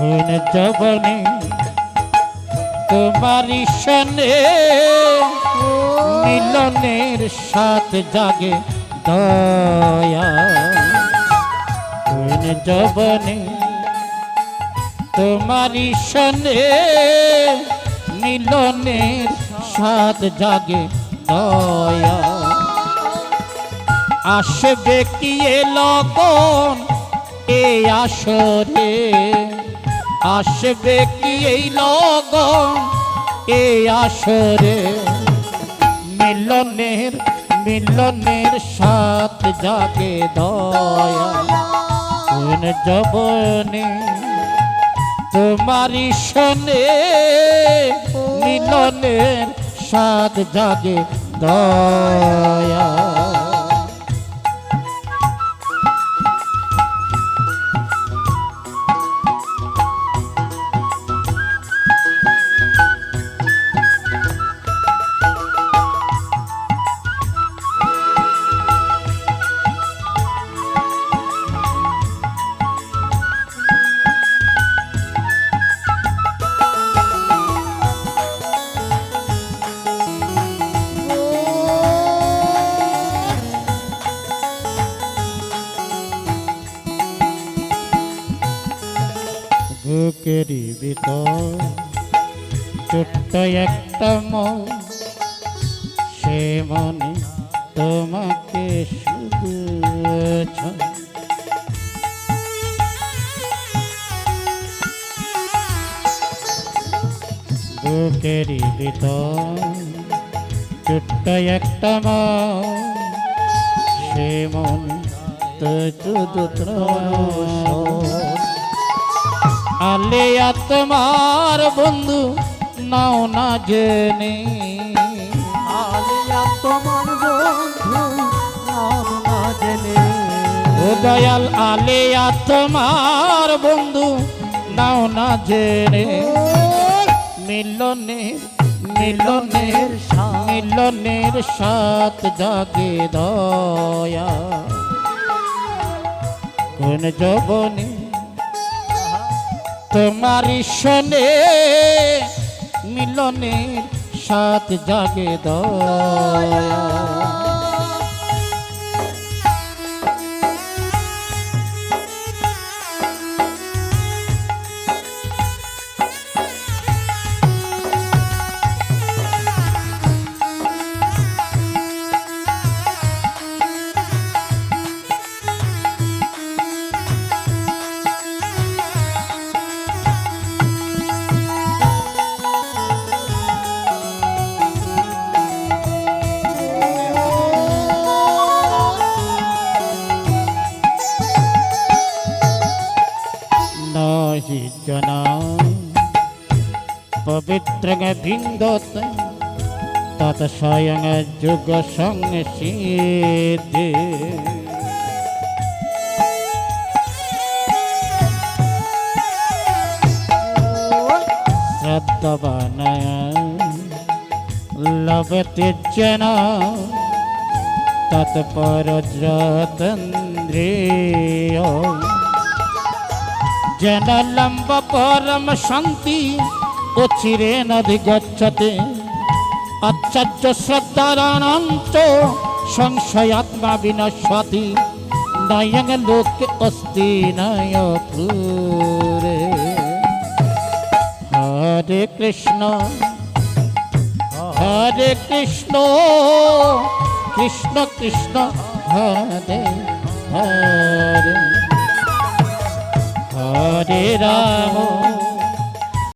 কোন জবনে তোমারি সনে মিলনের সাথ জাগে দয়া। কোন জবনে তোমারি সনে মিলনের সাথ জাগে দয়া। আসবে কি এ লগন এ আসরে? আসবে কি এই লগন এ আসরে মিলনের মিলনের সাথ জাগে দয়া। জবনে তোমারি শোনে মিলনের সাথ জাগে দয়া। বুকেরই ভিতর ছোট্ট একটা মন, সে মনে তোমাকে শুধু বুকেরই ভিতর ছোট্ট একটা মন, সে মনে তো শুধু ত্রাণ আলে তোমার বন্ধু নাও না জেনে। আলিয়া তোমার বন্ধু নাম না জেনে। ও দয়াল আলে তোমার বন্ধু নাও না জেনে। মিলনের মিলনের মিলনের সাথ জাগে দয়া। কোন জবনে তোমারি শোনে মিলনের সাথ জাগে দয়া। নহি জনা পবিত্র ভিন্দত তত স্বয়ং যুগ সংসিদ্ধি শ্রদ্ধবানয় লভতে যেন লম্ব পরম শান্তি ও চিরে নদী গচ্ছতে। আচার্য শ্রদ্ধারানন্ত সংশয়াত্মা বিনশ্বতি, নয়ং লোক অস্তি নয় হরে কৃষ্ণ হরে কৃষ্ণ কৃষ্ণ কৃষ্ণ, হরে হরে। হরে রাম।